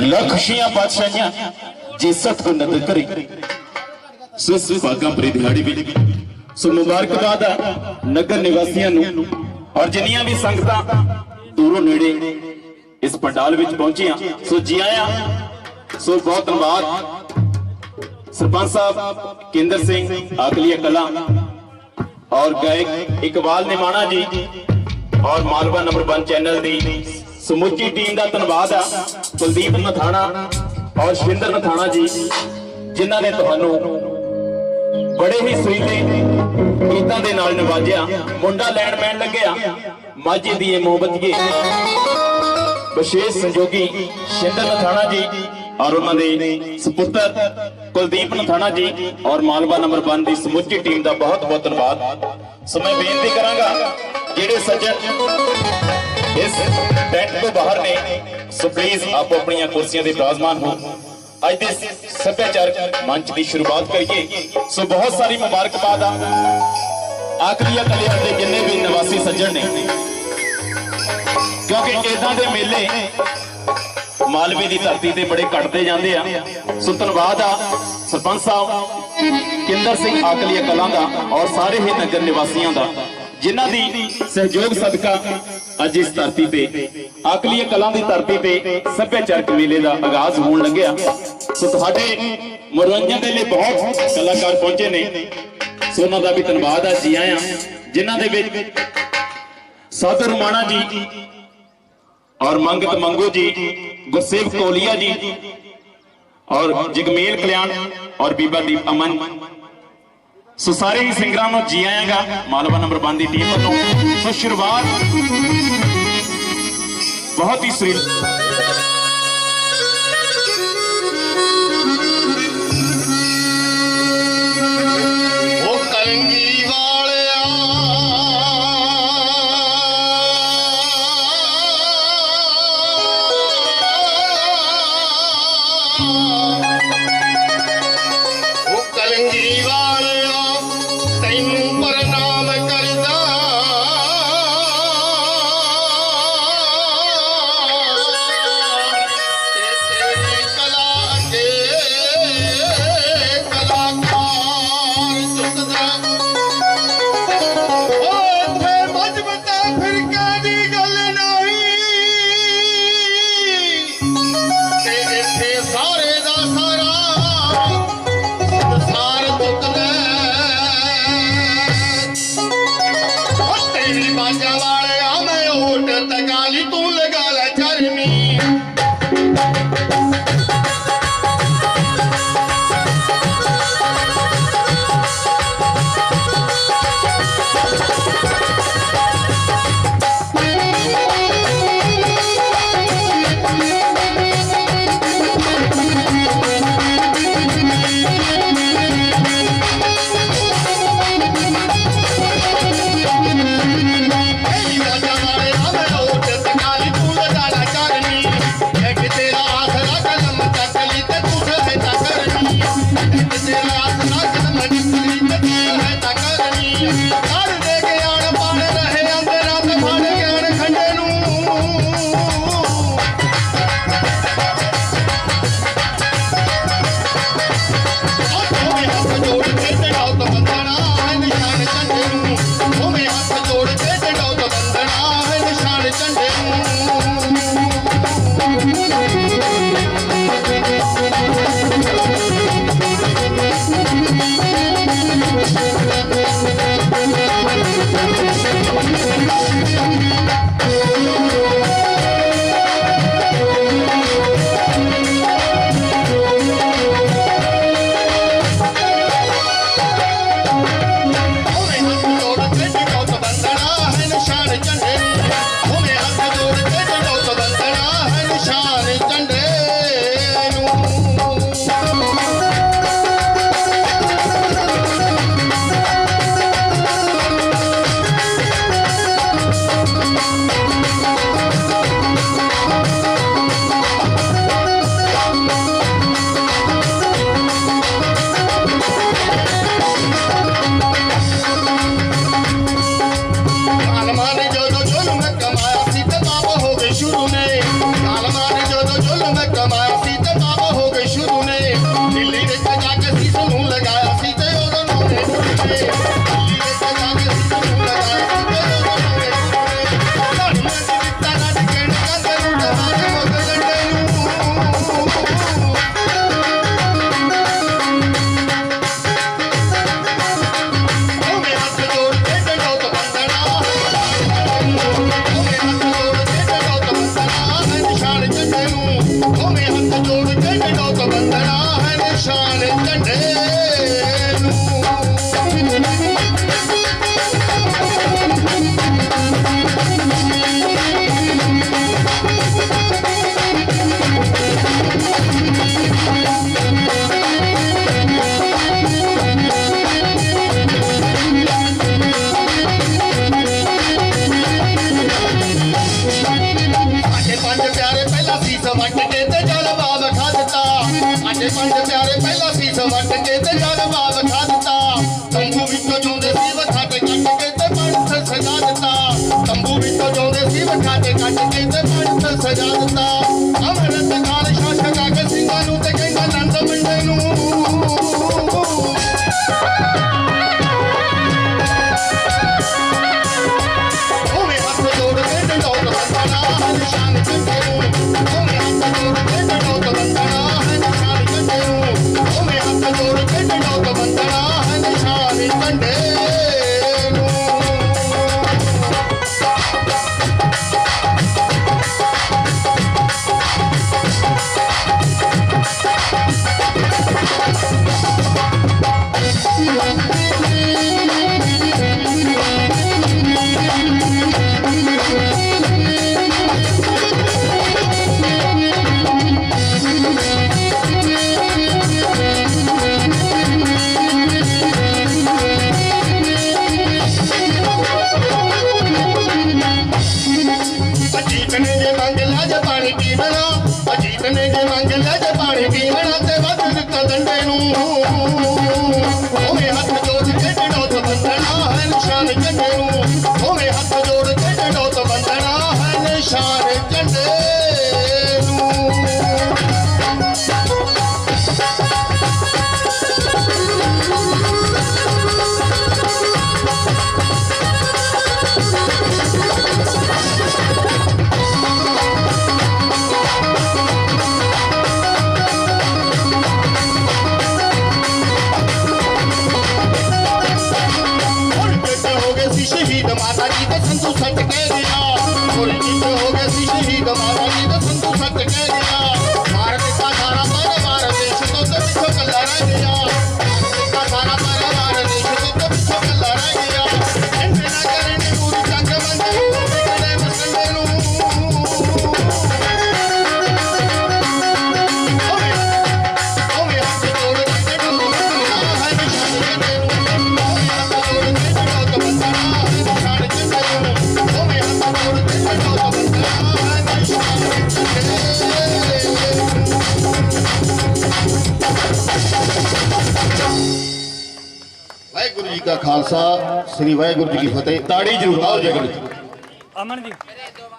ਲੱਖ ਖੁਸ਼ੀਆਂ ਪਾਤਸ਼ਾਹੀਆਂ ਜੇ ਸਤ ਨਦਰ ਕਰੇ ਸੋ ਇਸ ਸੋ ਮੁਬਾਰਕਬਾਦ ਨਗਰ ਨਿਵਾਸੀਆਂ ਨੂੰ ਔਰ ਜਿੰਨੀਆਂ ਵੀ ਸੰਗਤਾਂ ਦੂਰੋਂ ਨੇੜੇ ਇਸ ਪੰਡਾਲ ਵਿੱਚ ਪਹੁੰਚੀਆਂ। ਸੋ ਜੀ ਆਇਆਂ, ਸੋ ਬਹੁਤ ਧੰਨਵਾਦ। ਸਰਪੰਚ ਸਾਹਿਬ, ਕੇਂਦਰ ਸਿੰਘ ਆਕਲੀਆ ਕਲਾ ਔਰ ਗਾਇਕ ਇਕਬਾਲ ਨਿਮਾਣਾ ਜੀ ਔਰ ਮਾਲਵਾ ਨੰਬਰ 1 ਚੈਨਲ ਦੀ ਸਮੁੱਚੀ ਟੀਮ ਦਾ ਧੰਨਵਾਦ ਆ, ਕੁਲਦੀਪ ਨਥਾਣਾ ਔਰ ਸ਼ਵਿੰਦਰ ਨਥਾਣਾ ਜੀ, ਜਿਨ੍ਹਾਂ ਨੇ ਤੁਹਾਨੂੰ ਬੜੇ ਹੀ ਸੁਰੀਲੇ ਗੀਤਾਂ ਦੇ ਨਾਲ ਨਵਾਜਿਆ। ਮੁੰਡਾ ਲੈਣ ਮੈਣ ਲੱਗਿਆ, ਮਾਝੇ ਦੀ ਇਹ ਮੁਹੱਬਤੀਏ ਵਿਸ਼ੇਸ਼ ਸੰਜੋਗੀ ਸ਼ਿੰਦਰ ਨਥਾਣਾ ਜੀ ਔਰ ਉਹਨਾਂ ਦੇ ਸੁਪੁੱਤਰ ਕੁਲਦੀਪ ਨਥਾਣਾ ਜੀ ਔਰ ਮਾਲਵਾ ਨੰਬਰ 1 ਦੀ ਸਮੁੱਚੀ ਟੀਮ ਦਾ ਬਹੁਤ ਬਹੁਤ ਧੰਨਵਾਦ। ਸੋ ਮੈਂ ਬੇਨਤੀ ਕਰਾਂਗਾ, ਜਿਹੜੇ ਸੱਜਣ ਇਸ ਟੈਂਟ ਤੋਂ ਬਾਹਰ ਨੇ। ਸੋ ਪਲੀਜ਼ ਆਪੋ ਆਪਣੀਆਂ ਕੁਰਸੀਆਂ ਤੇ ਬਿਰਾਜਮਾਨ ਹੋ। ਅੱਜ ਦੇ ਸੱਭਿਆਚਾਰਕ ਮੰਚ ਦੀ ਸ਼ੁਰੂਆਤ ਕਰੀਏ। ਸੋ ਬਹੁਤ ਸਾਰੀ ਮੁਬਾਰਕਬਾਦ ਆ। ਆਖਰੀਆ ਕਲਿਆਣ ਦੇ ਜਿੰਨੇ ਵੀ ਨਿਵਾਸੀ ਸੱਜਣ ਨੇ। ਕਿਉਂਕਿ ਇਦਾਂ ਦੇ ਮੇਲੇ ਮਾਲਵੇ ਦੀ ਧਰਤੀ ਤੇ ਬੜੇ ਘਟਦੇ ਜਾਂਦੇ ਆ। ਸੋ ਧੰਨਵਾਦ ਆ ਸਰਪੰਚ ਸਾਹਿਬ, ਕਿੰਦਰ ਸਿੰਘ ਆਕਲੀਆ ਕਲਾਂ ਦਾ ਔਰ ਸਾਰੇ ਹੀ ਨਗਰ ਨਿਵਾਸੀਆਂ ਦਾ, ਜਿਨ੍ਹਾਂ ਦੀ ਸਹਿਯੋਗ ਸਦਕਾ ਅੱਜ ਇਸ ਧਰਤੀ ਤੇ ਆਕਲੀਆ ਕਲਾਂ ਦੀ ਧਰਤੀ ਤੇ ਸੱਭਿਆਚਾਰਕ ਮੇਲੇ ਦਾ ਆਗਾਜ਼ ਹੋਣ ਲੱਗਿਆ। ਸੋ ਤੁਹਾਡੇ ਮਨੋਰੰਜਨ ਦੇ ਲਈ ਬਹੁਤ ਕਲਾਕਾਰ ਪਹੁੰਚੇ ਨੇ। ਸੋ ਉਹਨਾਂ ਦਾ ਵੀ ਧੰਨਵਾਦ ਆ, ਜੀ ਆਇਆਂ। ਜਿਨ੍ਹਾਂ ਦੇ ਵਿੱਚ ਸਾਧੂ ਰਮਾਣਾ ਜੀ ਔਰ ਮੰਗਤ ਮੰਗੋ ਜੀ, ਗੁਰਸੇਵ ਕੋਲੀਆ ਜੀ ਔਰ ਜਗਮੇਲ ਕਲਿਆਣ ਔਰ ਬੀਬਾ ਦੀਪ ਅਮਨ ਸੋ ਸਾਰੇ ਹੀ ਸਿੰਗਰਾਂ ਨੂੰ ਜੀ ਆਇਆਗਾ। ਮਾਲਵਾ ਨੰਬਰ 1 ਦੀ ਟੀਮ ਵੱਲੋਂ। ਸੋ ਸ਼ੁਰੂਆਤ ਬਹੁਤ ਹੀ ਸੁਰੀਲ। ਪਿਆਰੇ ਪਹਿਲਾਂ ਸੀਸ ਵੱਟ ਕੇ ਤੇ ਜਲ ਜਲਵਾ ਖਾ ਦਿੱਤਾ। ਸਾਡੇ ਪੰਜ ਪਿਆਰੇ ਪਹਿਲਾਂ ਸੀਸ ਵੱਟ ਕੇ ਤੇ ਜਲ ਜਲਵਾ ਖਾ ਦਿੱਤਾ। ਤੰਬੂ ਵਿੱਚੋਂ ਜੋਂਦੇ ਸੀ ਵਖਾ ਕੇ ਕੱਟ ਕੇ ਤੇ ਪੰਜ ਸਜਾ ਦਿੱਤਾ। ਤੰਬੂ ਵਿੱਚੋਂ ਜੋਂਦੇ ਸੀ ਵਖਾ ಮಾತಾಡಿದೆ ಸಂತು ಸಟ್ಟಕ್ಕೆ ਵਾਹਿਗੁਰੂ ਜੀ ਕਾ ਖਾਲਸਾ, ਸ੍ਰੀ ਵਾਹਿਗੁਰੂ ਜੀ ਕੀ ਫਤਿਹ। ਤਾੜੀ ਜ਼ਰੂਰ ਆਓ ਜਗਤ ਅਮਨ ਜੀ।